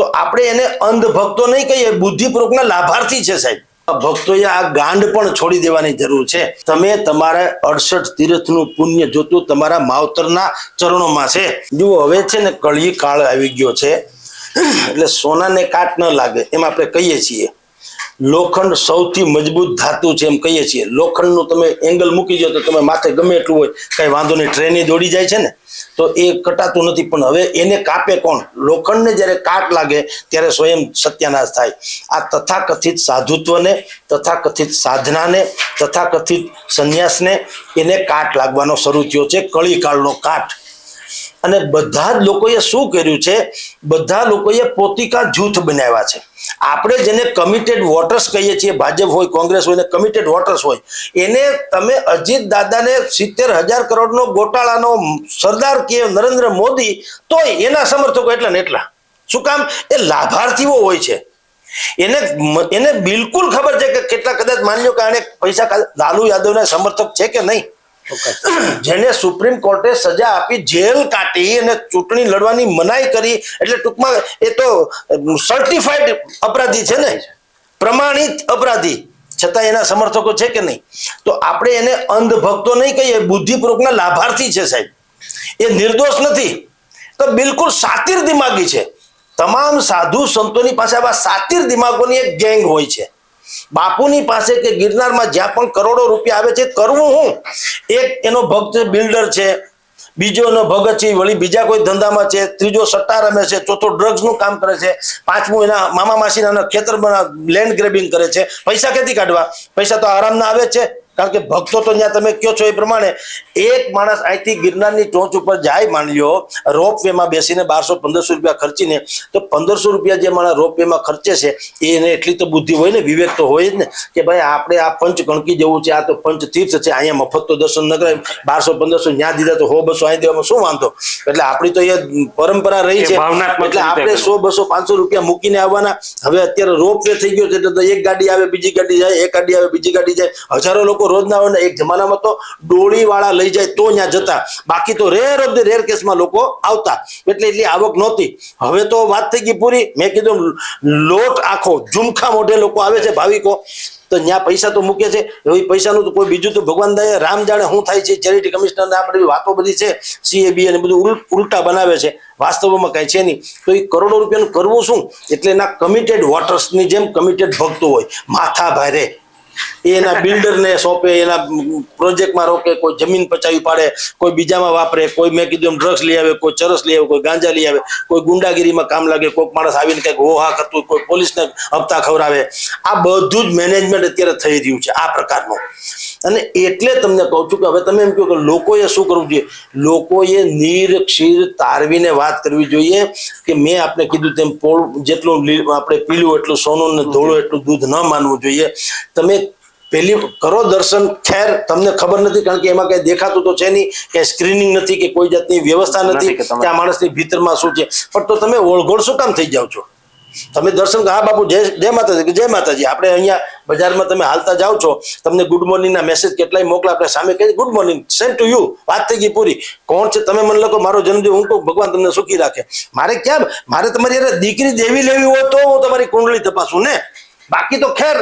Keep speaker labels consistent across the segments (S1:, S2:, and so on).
S1: તો આપણે એને અંધ ભક્તો નહીં કહીએ, બુદ્ધિપૂર્વકના લાભાર્થી છે સાહેબ. ભક્તોએ આ ગાંડ પણ છોડી દેવાની જરૂર છે. તમે તમારા અડસઠ તીર્થનું પુણ્ય જોતું તમારા માવતરના ચરણોમાં છે. જુઓ, હવે છે ને કળી કાળ આવી ગયો છે. એટલે સોનાને કાટ ન લાગે, એમ આપણે કહીએ છીએ. લોખંડ સૌથી મજબૂત ધાતુ છે એમ કહીએ છીએ. લોખંડનું તમે એંગલ મૂકી દો તો તમે માથે ગમે એટલું હોય, કાંઈ વાંધો નહીં ટ્રેને દોડી જાય છે ને, તો એ કટાતું નથી. પણ હવે એને કાપે કોણ? લોખંડને જ્યારે કાટ લાગે, ત્યારે સ્વયં સત્યાનાશ થાય. આ તથાકથિત સાધુત્વને, તથાકથિત સાધનાને, તથાકથિત સંન્યાસને એને કાટ લાગવાનો શરૂ થયો છે, કળીકાળનો કાટ. અને બધા જ લોકોએ શું કર્યું છે? બધા લોકોએ પોતિકા જૂથ બનાવ્યા છે. આપણે જેને કમિટેડ વોટર્સ કહીએ છીએ, ભાજપ હોય, કોંગ્રેસ હોય, ને કમિટેડ વોટર્સ હોય, એને તમે અજીત દાદાને સિત્તેર હજાર કરોડનો ગોટાળાનો સરદાર કે નરેન્દ્ર મોદી, તોય એના સમર્થકો એટલા ને એટલા. શું કામ? એ લાભાર્થીઓ હોય છે. એને એને બિલકુલ ખબર છે કે કેટલા કદાચ માન્યો કે આને પૈસા લાલુ યાદવના સમર્થક છે કે નહીં? જેને સુપ્રીમ કોર્ટે સજા આપી જેલ કાટી અને ચૂંટણી લડવાની મનાઈ કરી એટલે ટૂંકમાં એ તો સર્ટિફાઈડ અપરાધી છે ને? પ્રમાણિત અપરાધી. છતાં એના સમર્થકો છે કે નહીં? તો આપણે એને અંધ ભક્તો નહીં કહીએ બુદ્ધિપૂર્વકના લાભાર્થી છે સાહેબ. એ નિર્દોષ નથી. તો બિલકુલ સાતિર દિમાગી છે. તમામ સાધુ સંતોની પાસે આવા સાતિર દિમાગોની એક ગેંગ હોય છે. બાપુની પાસે કે ગિરનારમાં જ્યાં પણ કરોડો રૂપિયા આવે છે, કરવું હું? એક એનો ભક્ત બિલ્ડર છે, બીજો એનો ભગત છે વળી બીજા કોઈ ધંધામાં છે, ત્રીજો સટ્ટા રમે છે, ચોથો ડ્રગ્સનું કામ કરે છે, પાંચમું એના મામા માસીના ખેતરમાં લેન્ડ ગ્રેબિંગ કરે છે. પૈસા ક્યાંથી કાઢવા? પૈસા તો આરામના આવે છે. કારણ કે ભક્તો તો ત્યાં તમે કયો છો એ પ્રમાણે એક માણસ અહીંથી ગિરનારની ટોચ ઉપર જાય માની લ્યો રોપ વેમાં બેસીને બારસો પંદરસો રૂપિયા ખર્ચીને તો પંદરસો રૂપિયા જે માણસ રોપ વેમાં ખર્ચે છે એને એટલી તો બુદ્ધિ હોય ને વિવેક તો હોય જ ને કે ભાઈ આપણે આ પંચ કણકી જવું છે આ તો પંચ તીર્થ છે અહીંયા મફત તો દર્શન ન કરાય બારસો પંદરસો ન્યા દીધા તો હો બસો અહીં દેવામાં શું વાંધો? એટલે આપણી તો એ પરંપરા રહી છે એટલે આપણે સો બસો પાંચસો રૂપિયા મૂકીને આવવાના હવે અત્યારે રોપ વે થઈ ગયો છે એટલે એક ગાડી આવે બીજી ગાડી જાય એક ગાડી આવે બીજી ગાડી જાય હજારો લોકો રોજના રોજના એક જમાનામાં તો ડોળી વાળા લઈ જાય તો ત્યાં જતા. બાકી તો રેર ઓફ ધ રેર કેસમાં લોકો આવતા. એટલે એટલી આવક નહોતી. હવે તો વાત થઈ ગઈ પૂરી. મેં કીધું લોટ આખો, ઝુમખા મોઢે લોકો આવે છે, ભાવિકો. તો ત્યાં પૈસા તો મૂકે છે. એવી પૈસાનું તો કોઈ બીજું તો ભગવાન દાય, રામ જાણે શું થાય છે ચેરિટી કમિશનર ને આપણે વાતો બધી છે. સીએબી અને બધું ઉલટા બનાવે છે. વાસ્તવમાં કાંઈ છે નહીં. તો એ કરોડો રૂપિયાનું કરવું શું? એટલે એના કમિટેડ વોટર્સની જેમ કમિટેડ ભક્તો હોય. માથા ભારે. એના બિલ્ડરને સોંપે, એના પ્રોજેક્ટમાં રોકે, કોઈ જમીન પચાવી પાડે, કોઈ બીજામાં વાપરે, કોઈ મેં કીધું ડ્રગ્સ લઈ આવે, કોઈ ચરસ લઈ આવે, કોઈ ગાંજા લઈ આવે, કોઈ ગુંડાગીરીમાં કામ લાગે કોઈક માણસ આવીને કંઈક હોહા કરતું કોઈ પોલીસને હપ્તા ખવડાવે. આ બધું જ મેનેજમેન્ટ અત્યારે થઈ રહ્યું છે, આ પ્રકારનું. અને એટલે તમને કહું છું કે હવે તમે એમ કહો કે લોકોએ શું કરવું જોઈએ? લોકોએ નીર ક્ષીર તારવીને વાત કરવી જોઈએ કે મેં આપણે કીધું તેમ પોળ જેટલું આપણે પીલું એટલું સોનું ને ધોળું એટલું દૂધ ન માનવું જોઈએ. તમે પેલી કરો દર્શન. ખેર તમને ખબર નથી કારણ કે એમાં કઈ દેખાતું તો છે નહીં. કે સ્ક્રીનિંગ નથી કે કોઈ જાતની વ્યવસ્થા નથી
S2: કે
S1: આ માણસની ભીતરમાં શું છે. પણ તો તમે ઓળઘોળ શું કામ થઈ જાઓ છો? તમે દર્શન હા, બાપુ, જય જય માતાજી જય માતાજી. આપણે અહીંયા બજારમાં તમે હાલતા જાઓ છો. તમને ગુડ મોર્નિંગ ના મેસેજ કેટલાય મોકલા. આપણે સામે કહે good morning send to you વાત થઈ ગઈ પૂરી. કોણ છે? તમે મને લખો, મારો જન્મદિન હું કહું ભગવાન તમને સુખી રાખે. મારે ક્યાં મારે તમારી હારે દીકરી દેવી લેવી હોય તો હું તમારી કુંડલી તપાસું, ને? બાકી તો ખેર,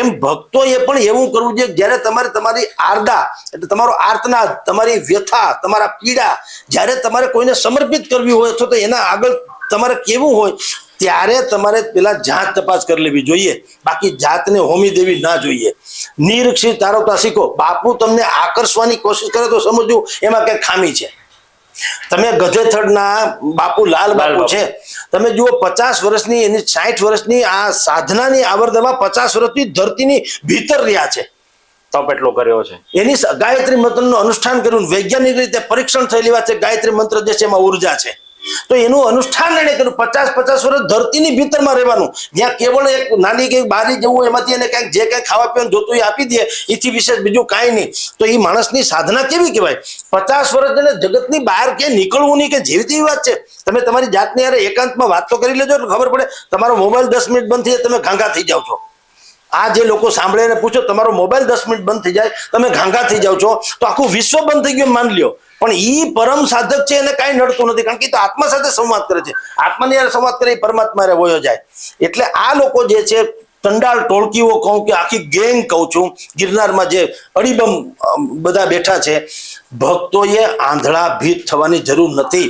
S1: એમ ભક્તોએ પણ એવું કરવું જોઈએ જ્યારે તમારે તમારી આરદા એટલે તમારો આર્તના તમારી વ્યથા, તમારા પીડા, જ્યારે તમારે કોઈને સમર્પિત કરવી હોય તો એના આગળ તમારે કેવું હોય? ત્યારે તમારે પેલા જાત તપાસ કરી લેવી જોઈએ. બાકી જાતને હોમી દેવી ના જોઈએ. નિરીક્ષિત તારવતા શીખો. બાપુ તમને આકર્ષવાની કોશિશ કરે તો સમજવું એમાં કઈ ખામી છે. તમે ગધેથડના બાપુ લાલ બાપુ. છે. તમે જુઓ પચાસ વર્ષની એની સાઠ વર્ષની આ સાધનાની આવર્તમાં પચાસ વર્ષની ધરતીની ભીતર રહ્યા છે.
S2: તપ એટલો કર્યો છે.
S1: એની ગાયત્રી મંત્રનું અનુષ્ઠાન કર્યું. વૈજ્ઞાનિક રીતે પરીક્ષણ થયેલી વાત છે. ગાયત્રી મંત્ર જે છે એમાં ઊર્જા છે. તો એનું અનુષ્ઠાન એને કર્યું. પચાસ પચાસ વર્ષ ધરતીની ભીતરમાં રહેવાનું. જ્યાં કેવળ એક નાની કઈ બારી જવું એમાંથી એને કંઈક જે કંઈક ખાવા પીવાનું જોતું આપી દે. એથી વિશેષ બીજું કાંઈ નહીં. તો એ માણસની સાધના કેવી કહેવાય? પચાસ વર્ષ એને જગતની બહાર કે નીકળવું નહીં કે જેવી તેવી વાત છે. તમે તમારી જાતની યારે એકાંતમાં વાત તો કરી લેજો ખબર પડે. તમારો મોબાઈલ દસ મિનિટ બંધ થઈ જાય, તમે ઘાંઘા થઈ જાઓ છો. આ જે લોકો સાંભળે પૂછો, તમારો મોબાઈલ દસ મિનિટ બંધ થઈ જાય, તમે ઘાંઘા થઈ જાઓ છો. તો આખું વિશ્વ બંધ થઈ ગયું માની લ્યો. પણ ઈ પરમ સાધક છે એને કાંઈ નડતું નથી. કારણ કે તો આત્મા સાથે સંવાદ કરે છે. આત્માની યાર સંવાદ કરે એ પરમાત્મા વયો જાય. એટલે આ લોકો જે છે તંડાળ ટોળકીઓ કહું કે આખી ગેંગ કહું છું. ગિરનારમાં જે અડીબમ બધા બેઠા છે. ભક્તોએ આંધળા ભીત થવાની જરૂર નથી.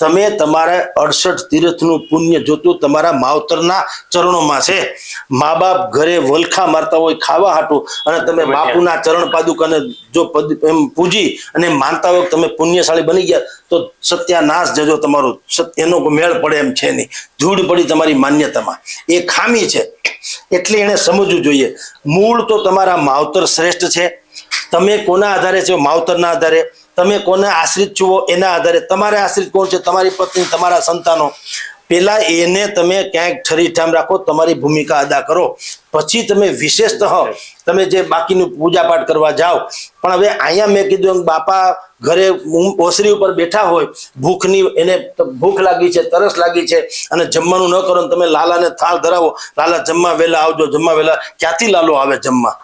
S1: તમે તમારા અડસઠ તીર્થનું પુણ્ય જોતું તમારા માવતરના ચરણોમાં છે. મા બાપ ઘરે વલખા મારતા હોય ખાવા હાટું અને તમે બાપુના ચરણ પાદુકાને જો એમ પૂજી અને માનતા હોય તમે પુણ્યશાળી બની ગયા તો સત્યાનાશ જજો તમારું. એનો મેળ પડે એમ છે નહીં. ધૂળ પડી તમારી માન્યતામાં. એ ખામી છે. એટલે એને સમજવું જોઈએ. મૂળ તો તમારા માવતર શ્રેષ્ઠ છે. તમે કોના આધારે છો? માવતરના આધારે. તમે કોને આશ્રિત છો એના આધારે. તમારે આશ્રિત કોણ છે? તમારી પત્ની, તમારા સંતાનો. પહેલાં એને તમે ક્યાંક ઠરીઠામ રાખો, તમારી ભૂમિકા અદા કરો. પછી તમે વિશેષતઃ તમે જે બાકીનું પૂજાપાઠ કરવા જાઓ. પણ હવે અહીંયા મેં કીધું બાપા ઘરે ઓસરી ઉપર બેઠા હોય, ભૂખની એને ભૂખ લાગી છે, તરસ લાગી છે, અને જમવાનું ન કરો તમે લાલાને થાળ ધરાવો. લાલા, જમવા વહેલા આવજો, જમવા વહેલા. ક્યાંથી લાલો આવે જમવા?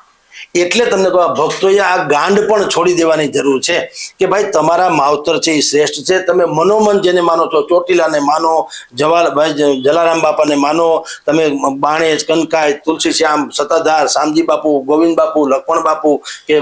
S1: એટલે તમને કહો ભક્તોએ આ ગાંડ પણ છોડી દેવાની જરૂર છે કે ભાઈ તમારા માવતર છે એ શ્રેષ્ઠ છે. તમે મનોમન જેને માનો છો ચોટીલાને માનો જવાલ ભાઈ જલારામ બાપાને માનો તમે બાણેજ કનકાય તુલસી શ્યામ સતાધાર શામજી બાપુ ગોવિંદ બાપુ લક્ષ્મણ બાપુ કે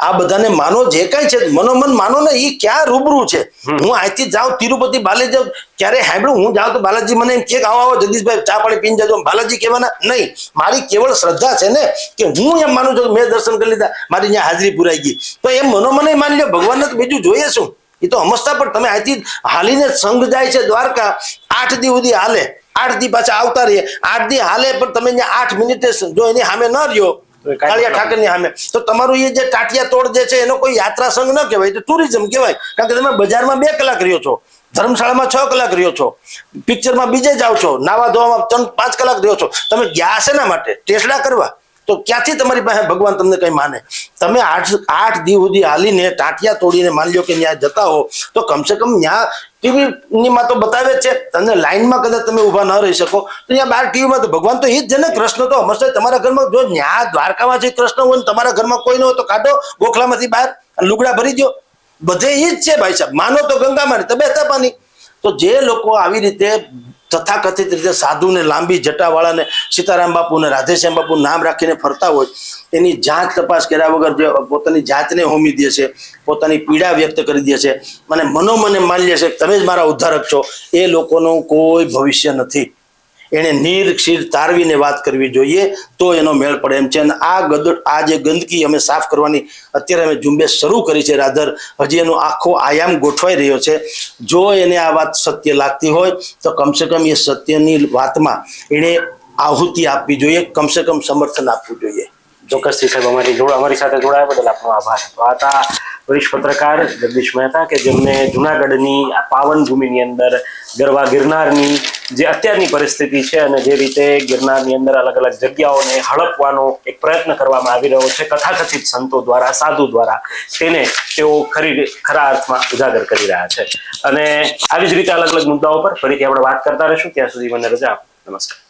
S1: આ બધાને માનો જે કાંઈ છે મનોમન માનો ને એ ક્યાં રૂબરૂ છે? હું અહીંથી જાઉં તિરુપતિ બાલે જાઉં ક્યારે સાંભળ્યું હું જાઉં તો બાલાજી મને એમ કે આવો આવો જગદીશભાઈ ચા પાણી પીને જજો. બાલાજી કહેવાના નહીં મારી કેવળ શ્રદ્ધા છે ને કે હું એમ માનું છું કે મેં દર્શન કરી લીધા મારી અહીંયા હાજરી પુરાઈ ગઈ. તો એમ મનોમન માની લો ભગવાનને તો બીજું જોઈએ શું? એ તો હમસતા પણ તમે અહીંથી હાલીને સંઘ જાય છે દ્વારકા આઠ દી સુધી હાલે. આઠ દી પાછા આવતા રહીએ. આઠ દી હાલે પણ તમે આઠ મિનિટે જો એની સામે ન રહ્યો કાળિયા ઠાકરની સામે. તો તમારું એ જે ટાટિયા તોડ જે છે એનો કોઈ યાત્રા સંઘ ન કહેવાય તો ટુરિઝમ કહેવાય. કારણ કે તમે બજારમાં બે કલાક રહ્યો છો. ધર્મશાળામાં છ કલાક રહ્યો છો. પિક્ચરમાં બીજે જાઓ છો નાવા ધોવામાં ત્રણ પાંચ કલાક રહ્યો છો. તમે ગયા શેના માટે? ટેસડા કરવા? તો ક્યાંથી તમારી પાસે ભગવાન તમને કંઈ માને? તમે આઠ આઠ દી સુધી હાલીને ટાંટિયા તોડીને માની લો કે ત્યાં જતા હો, તો કમસે કમ ત્યાં ટીવીમાં તો બતાવે છે. તમને લાઈનમાં કદાચ તમે ઊભા ન રહી શકો. તો ત્યાં બહાર ટીવીમાં તો ભગવાન તો એ જ છે ને, કૃષ્ણ તો હંમેશા તમારા ઘરમાં જો ન્યા દ્વારકામાં જે કૃષ્ણ હોય તમારા ઘરમાં કોઈ ન હોય તો કાઢો, ગોખલામાંથી બહાર લુગડા ભરી દો બધે જ છે ભાઈ સાહેબ. માનો તો ગંગામાં તો બેતા પાની. તો જે લોકો આવી રીતે તથાકથિત રીતે સાધુને લાંબી જટાવાળાને સીતારામ બાપુ ને રાધેશ્યામ બાપુ નામ રાખીને ફરતા હોય, એની જાત તપાસ કર્યા વગર જે પોતાની જાતને હોમી દે છે, પોતાની પીડા વ્યક્ત કરી દે છે મને મનોમને માની લે છે તમે જ મારા ઉદ્ધારક છો, એ લોકોનું કોઈ ભવિષ્ય નથી. એણે નીર ક્ષીર તારવીને વાત કરવી જોઈએ તો એનો મેળ પડે એમ છે. અને આ ગદ આ જે ગંદકી અમે સાફ કરવાની અત્યારે અમે ઝુંબેશ શરૂ કરી છે, રાધર. હજી એનો આખો આયામ ગોઠવાઈ રહ્યો છે. જો એને આ વાત સત્ય લાગતી હોય, તો કમસે કમ એ સત્યની વાતમાં એણે આહુતિ આપવી જોઈએ, કમસે કમ સમર્થન આપવું જોઈએ.
S2: ચોક્કસથી સાહેબ, અમારી જોડ અમારી સાથે જોડાયા બદલ આપનો આભાર. તો આ વરિષ્ઠ પત્રકાર જગદીશ મહેતા કે જેમને જુનાગઢની આ પાવન ભૂમિની અંદર ગરવા ગિરનારની જે અત્યારની પરિસ્થિતિ છે અને જે રીતે ગિરનારની અંદર અલગ અલગ જગ્યાઓને હડપવાનો એક પ્રયત્ન કરવામાં આવી રહ્યો છે, કથાકથિત સંતો દ્વારા, સાધુ દ્વારા તેને તેઓ ખરી ખરા અર્થમાં ઉજાગર કરી રહ્યા છે. અને આવી જ રીતે અલગ અલગ મુદ્દાઓ પર ફરીથી આપણે વાત કરતા રહીશું. ત્યાં સુધી મને રજા આપો. નમસ્કાર.